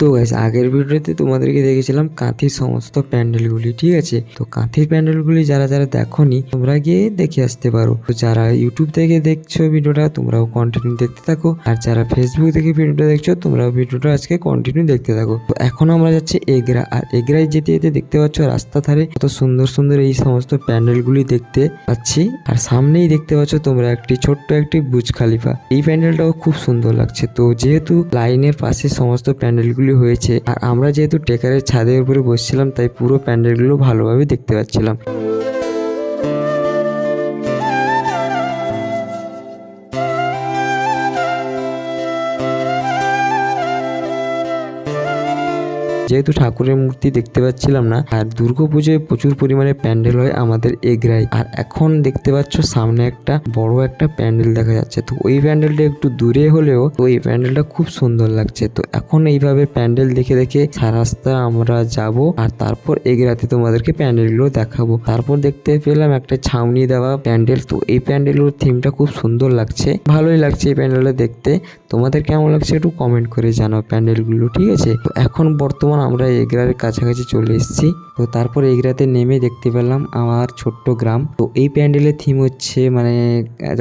তো গাইস আগের ভিডিওতে তোমাদেরকে দেখেছিলাম কাঁথির সমস্ত প্যান্ডেলগুলি, ঠিক আছে? তো কাঁথির প্যান্ডেলগুলি যারা যারা দেখোনি, তোমরা গিয়ে দেখে আসতে পারো। তো যারা ইউটিউব থেকে দেখছ ভিডিওটা, তোমরাও কন্টিনিউ দেখতে থাকো। আর যারা ফেসবুক থেকে ভিডিওটা দেখছ, তোমরাও ভিডিওটা আজকে কন্টিনিউ দেখতে থাকো। তো এখন আমরা যাচ্ছি এগরা। আর এগরায় যেতে যেতে দেখতে পাচ্ছ রাস্তা ধারে কত সুন্দর সুন্দর এই সমস্ত প্যান্ডেলগুলি দেখতে পাচ্ছি। আর সামনেই দেখতে পাচ্ছ তোমরা একটি ছোট্ট একটি বুজ খালিফা। এই প্যান্ডেলটাও খুব সুন্দর লাগছে। তো যেহেতু লাইনের পাশে সমস্ত প্যান্ডেলগুলি হয়েছে। আর আমরা যেহেতু টেকারের ছাদের উপরে বসছিলাম তাই পুরো প্যান্ডেলগুলো ভালোভাবে দেখতে পাচ্ছিলাম। যেহেতু ঠাকুরের মূর্তি দেখতে পাচ্ছিলাম না, আর দুর্গাপুজোয় প্রচুর পরিমাণে প্যান্ডেল হয় আমাদের এগরাই আর এখন দেখতে পাচ্ছ সামনে একটা বড় একটা প্যান্ডেল দেখা যাচ্ছে। তো ওই প্যান্ডেলটা একটু দূরে হলেও ওই প্যান্ডেলটা খুব সুন্দর লাগছে। তো এখন এইভাবে প্যান্ডেল দেখে দেখে রাস্তা আমরা যাব, আর তারপর এগরাতে তোমাদেরকে প্যান্ডেলগুলো দেখাবো। তারপর দেখতে পেলাম একটা ছাউনি দেওয়া প্যান্ডেল। তো এই প্যান্ডেলের থিমটা খুব সুন্দর লাগছে। ভালোই লাগছে এই প্যান্ডেলটা দেখতে। তোমাদের কেমন লাগছে একটু কমেন্ট করে জানাও প্যান্ডেলগুলো, ঠিক আছে? তো এখন বর্তমান আমরা এগরার কাছাকাছি চলে এসেছি। তো তারপর এগরাতে নেমে দেখতে পেলাম আমার ছোট্ট গ্রাম। তো এই প্যান্ডেলের থিম হচ্ছে মানে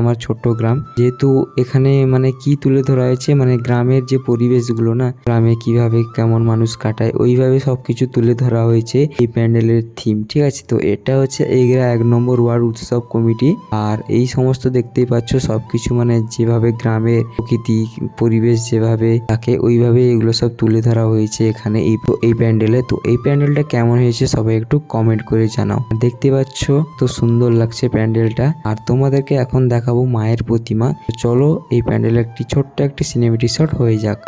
আমার ছোট্ট গ্রাম। যেহেতু এখানে মানে কি তুলে ধরা হয়েছে মানে গ্রামের যে পরিবেশগুলো না, গ্রামে কীভাবে কেমন মানুষ কাটায়, ওইভাবে সবকিছু তুলে ধরা হয়েছে এই প্যান্ডেলের থিম ঠিক আছে? তো এটা হচ্ছে এগরা এক নম্বর ওয়ার্ড উৎসব কমিটি। আর এই সমস্ত দেখতেই পাচ্ছ সবকিছু মানে যেভাবে গ্রামের প্রকৃতি পরিবেশ যেভাবে থাকে ওইভাবে এগুলো সব তুলে ধরা হয়েছে এখানে এই এই প্যান্ডেলে। তো এই প্যান্ডেলটা কেমন হয়েছে সবাই একটু কমেন্ট করে জানাও। দেখতে পাচ্ছ তো সুন্দর লাগছে প্যান্ডেলটা। আর তোমাদেরকে এখন দেখাবো মায়ের প্রতিমা। চলো এই প্যান্ডেলে একটি ছোট্ট একটি সিনেমেটিক শট হয়ে যাক।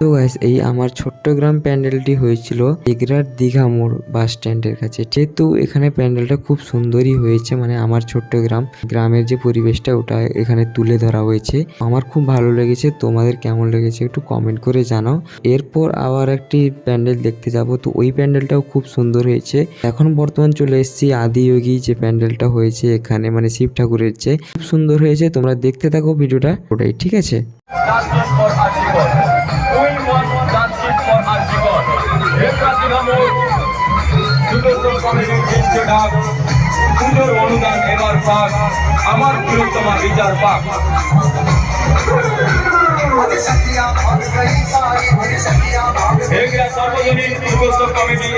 তো গাইস এই আমার ছোট্ট গ্রাম প্যান্ডেলটি হয়েছিল এগরার দীঘা মোড় বাস স্ট্যান্ডের কাছে। যেহেতু এখানে প্যান্ডেলটা খুব সুন্দরই হয়েছে মানে আমার ছোট্ট গ্রাম, গ্রামের যে পরিবেশটা ওটা এখানে তুলে ধরা হয়েছে। আমার খুব ভালো লেগেছে, তোমাদের কেমন লেগেছে একটু কমেন্ট করে জানাও। এরপর আবার একটি প্যান্ডেল দেখতে যাব, তো ওই প্যান্ডেলটাও খুব সুন্দর হয়েছে। এখন বর্তমান চলে এসেছি আদিয়োগী যে প্যান্ডেলটা হয়েছে এখানে মানে শিব ঠাকুরের চেয়ে খুব সুন্দর হয়েছে, তোমরা দেখতে থাকো ভিডিওটা, ওটাই, ঠিক আছে? কমিটির পুজোর অনুদান এবার আমার প্রিয়তমা বিচার পাক এগরা সর্বজনীন যুবদল কমিটি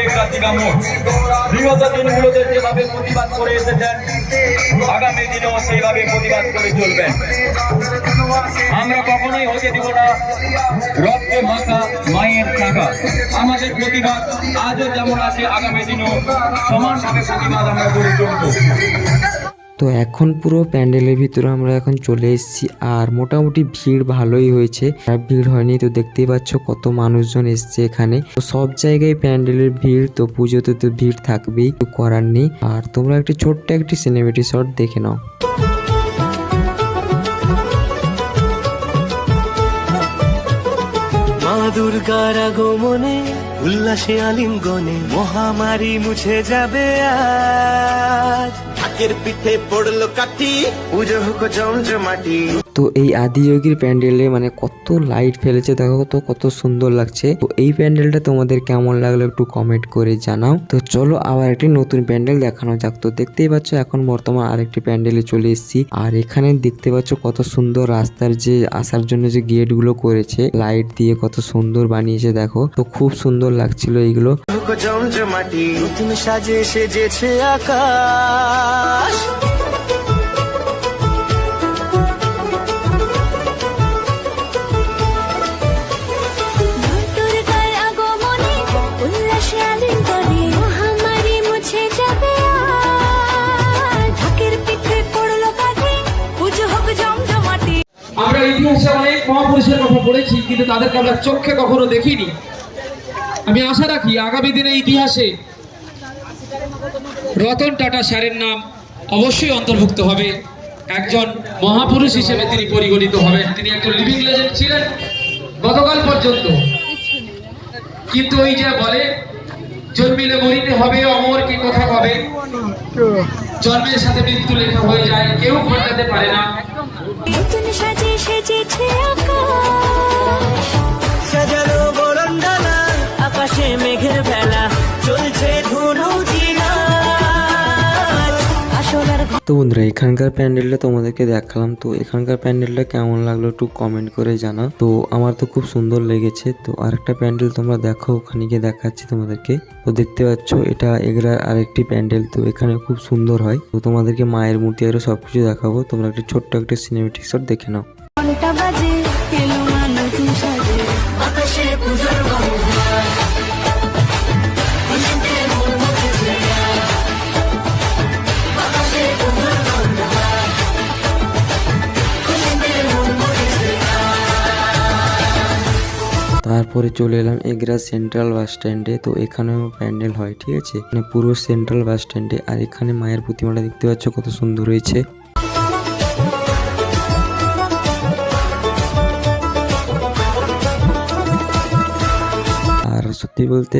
বিগত দিনগুলোতে যেভাবে প্রতিবাদ করে এসেছেন আগামী দিনেও সেইভাবে প্রতিবাদ করে চলবেন আমরা কখনোই হতে দিব না। রক্তে মাখা মায়ের টাকা। আমাদের প্রতিবাদ আজও যেমন আছে আগামী দিনেও সমানভাবে প্রতিবাদ আমরা করে চলবো তো এখন পুরো প্যান্ডেলের ভিতরে আমরা এখন চলে এসেছি আর মোটামুটি ভিড় ভালোই হয়েছে। আর ভিড় হয়নি তো দেখতেই পাচ্ছ কত মানুষজন এসছে এখানে। তো সব জায়গায় প্যান্ডেলের ভিড়, তো পুজোতে তো ভিড় থাকবেই করার নেই। আর তোমরা একটি ছোট্ট একটি সিনেমেটি শট দেখে নাও। দুর্গার আগমনে উল্লাসে আলিঙ্গনে মহামারী মুছে যাবে আজ। ঢাকের পিঠে পড়ল কাঠি। পুজো হোক জমজমাটি। তো এই আদিযোগীর প্যান্ডেলে মানে কত লাইট ফেলেছে দেখো তো কত সুন্দর লাগছে। তো এই প্যান্ডেলটা তোমাদের কেমন লাগল একটু কমেন্ট করে জানাও। তো চলো আবার একটি নতুন প্যান্ডেল দেখানো যাক। তো দেখতেই পাচ্ছ এখন বর্তমান আরেকটি প্যান্ডেলে চলে এসেছি। আর এখানে দেখতে পাচ্ছ কত সুন্দর রাস্তার যে আসার জন্য যে গেটগুলো করেছে। লাইট দিয়ে কত সুন্দর বানিয়েছে দেখো। তো খুব সুন্দর লাগছিল এইগুলো। জমজমাটি নতুন সাজে সেজেছে আকাশ। আমরা ইতিহাসে অনেক মহাপুরুষের কথা পড়েছি কিন্তু তাদেরকে আমরা চোখে কখনো দেখিনি। আমি আশা রাখি আগামী দিনে ইতিহাসে রতন টাটা স্যারের নাম অবশ্যই অন্তর্ভুক্ত হবে। একজন মহাপুরুষ হিসেবে তিনি পরিগণিত হবেন। তিনি একজন লিভিং লেজেন্ড ছিলেন গতকাল পর্যন্ত। কিন্তু ওই যে বলে, জন্মিলে মরিতে হবে অমর কি কথা কবে? জন্মের সাথে মৃত্যু লেখা হয়ে যায়। কেউ ঘটাতে পারে না। তো বন্ধুরা, এখানকার প্যান্ডেলটা তোমাদেরকে দেখালাম। তো এখানকার প্যান্ডেলটা কেমন লাগল একটু কমেন্ট করে জানা। তো আমার তো খুব সুন্দর লেগেছে। তো আরেকটা প্যান্ডেল তোমরা দেখো, ওখানে গিয়ে দেখাচ্ছি তোমাদেরকে। তো দেখতে পাচ্ছ, এটা এগরার আরেকটি প্যান্ডেল। তো এখানে খুব সুন্দর হয়। তো তোমাদেরকে মায়ের মূর্তি আরও সবকিছু দেখাবো। তোমরা একটা ছোট্ট একটা সিনেমেটিক শট দেখে নাও। তারপরে চলে এলাম এগরা সেন্ট্রাল বাস স্ট্যান্ডে। তো এখানেও প্যান্ডেল হয়, ঠিক আছে? মানে পুরো সেন্ট্রাল বাস স্ট্যান্ডে। আর এখানে মায়ের প্রতিমাটা দেখতে পাচ্ছ কত সুন্দর হয়েছে। সত্যি বলতে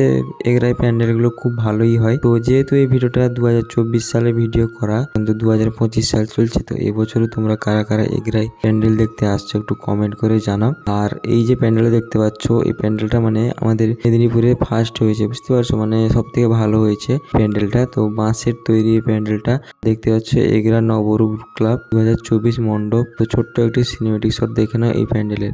এগরাই প্যান্ডেলগুলো খুব ভালোই হয়। তো যেহেতু এই ভিডিওটা দু হাজার চব্বিশ সালে ভিডিও করা, কিন্তু দু হাজার পঁচিশ সাল চলছে, তো এবছরও তোমরা কারা কারা এগরাই প্যান্ডেল দেখতে আসছো একটু কমেন্ট করে জানাও। আর এই যে প্যান্ডেলটা দেখতে পাচ্ছ, এই প্যান্ডেলটা মানে আমাদের মেদিনীপুরে ফার্স্ট হয়েছে, বুঝতে পারছ? মানে সব থেকে ভালো হয়েছে প্যান্ডেলটা। তো বাঁশের তৈরি এই প্যান্ডেলটা দেখতে পাচ্ছ, এগরা নবরূপ ক্লাব দু মণ্ডপ। তো ছোট্ট একটি সিনেমেটিক শট দেখে নাও এই প্যান্ডেলের।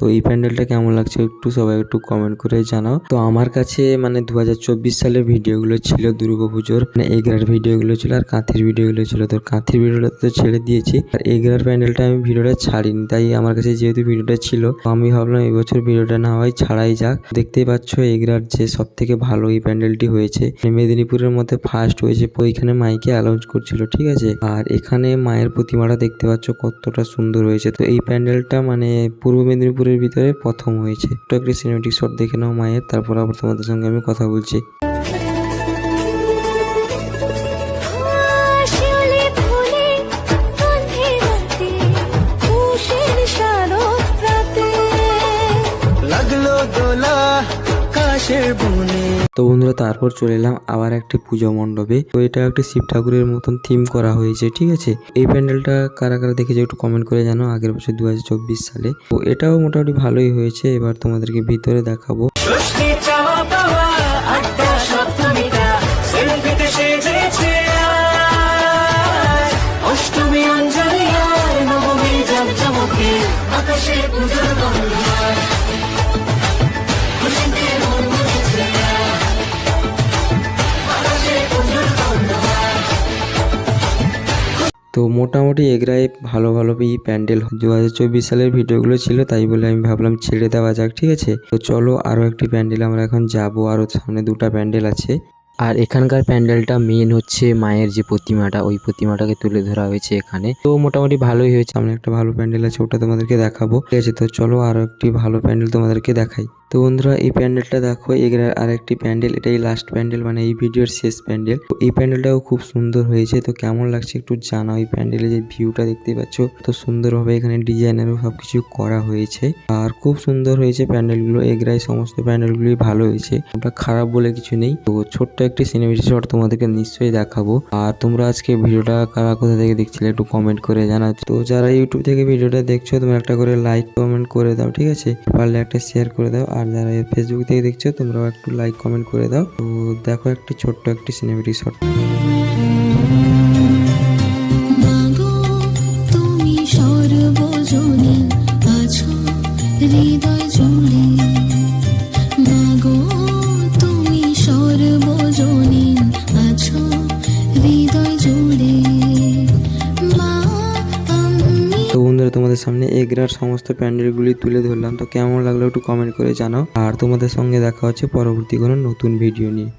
তো এই প্যান্ডেলটা কেমন লাগছে একটু সবাই একটু কমেন্ট করে জানাও। তো আমার কাছে মানে দু সালের ভিডিওগুলো ছিল দুর্গা পুজোর। মানে এগরার ভিডিওগুলো ছিল আর কাঁথির ভিডিওগুলো ছিল। তো কাঁথির ভিডিওটা তো ছেড়ে দিয়েছি। আর এগরার প্যান্ডেলটা আমি ভিডিওটা ছাড়িনি, তাই আমার কাছে যেহেতু ভিডিওটা ছিল, আমি ভাবলাম এবছর ভিডিওটা না হয় ছাড়াই যাক। দেখতেই পাচ্ছ এগরার যে সব থেকে ভালো এই প্যান্ডেলটি হয়েছে। মানে মেদিনীপুরের মধ্যে ফার্স্ট হয়েছে, ওইখানে মাইকে অ্যালাউন্স করছিল, ঠিক আছে? আর এখানে মায়ের প্রতিমাটা দেখতে পাচ্ছ কতটা সুন্দর হয়েছে। তো এই প্যান্ডেলটা মানে পূর্ব মেদিনীপুরের ভিতরে প্রথম হয়েছে। তো একটি সিনেমেটিক শট দেখে নাও মায়ের তারপর আবার তোমাদের সঙ্গে আমি কথা বলছি। লাগল দোলা কাশের বনে। তো বন্ধুরা, তারপর চলে এলাম আবার একটি পুজো মণ্ডপে। তো এটা একটি শিব ঠাকুরের মতন থিম করা হয়েছে, ঠিক আছে? এই প্যান্ডেলটা কারা কারা দেখেছে একটু কমেন্ট করে জানো, আগের বছর দু হাজার চব্বিশ সালে। তো এটাও মোটামুটি ভালোই হয়েছে, এবার তোমাদেরকে ভিতরে দেখাবো। তো মোটামুটি এগরাই ভালো ভালো এই প্যান্ডেল। দু হাজার চব্বিশ সালের ভিডিওগুলো ছিল, তাই বলে আমি ভাবলাম ছেড়ে দেওয়া যাক, ঠিক আছে? তো চলো আরও একটি প্যান্ডেল, আমরা এখন যাব। আরও সামনে দুটো প্যান্ডেল আছে। আর এখানকার প্যান্ডেলটা মেন হচ্ছে মায়ের যে প্রতিমাটা, ওই প্রতিমাটাকে তুলে ধরা হয়েছে এখানে। তো মোটামুটি ভালোই হয়েছে। সামনে একটা ভালো প্যান্ডেল আছে, ওটা তোমাদেরকে দেখাবো। ঠিক আছে, তো চলো আরও একটি ভালো প্যান্ডেল তোমাদেরকে দেখাই। তো বন্ধুরা, এই প্যান্ডেলটা দেখো, এগরার আরেকটি প্যান্ডেল, এটাই লাস্ট প্যান্ডেল মানে এই ভিডিওর শেষ প্যান্ডেল। এই প্যান্ডেলটাও খুব সুন্দর হয়েছে, তো কেমন লাগছে একটু জানাও এই প্যান্ডেলের যে ভিউটা দেখতে পাচ্ছ। তো সুন্দরভাবে এখানে ডিজাইনেরও সবকিছু করা হয়েছে। আর খুব সুন্দর হয়েছে প্যান্ডেলগুলো এগরাই সমস্ত প্যান্ডেলগুলোই ভালো হয়েছে। ওটা খারাপ বলে কিছু নেই। তো ছোট্ট একটি সিনেমেটিক শট তোমাদেরকে নিশ্চয়ই দেখাবো। আর তোমরা আজকে ভিডিওটা কারা কোথা থেকে দেখছিলে একটু কমেন্ট করে জানাও। তো যারা ইউটিউব থেকে ভিডিওটা দেখছ, তোমরা একটা করে লাইক কমেন্ট করে দাও, ঠিক আছে? পারলে একটা শেয়ার করে দাও। আর যারা ফেসবুক থেকে দেখছ, তোমরাও একটু লাইক কমেন্ট করে দাও। তো দেখো একটা ছোট্ট একটি সিনেমেটিক শট এগরার সমস্ত প্যান্ডেলগুলি তুলে ধরলাম। তো কেমন লাগল একটু কমেন্ট করে জানাও। আর তোমাদের সঙ্গে দেখা হচ্ছে পরবর্তী কোনো নতুন ভিডিও নিয়ে।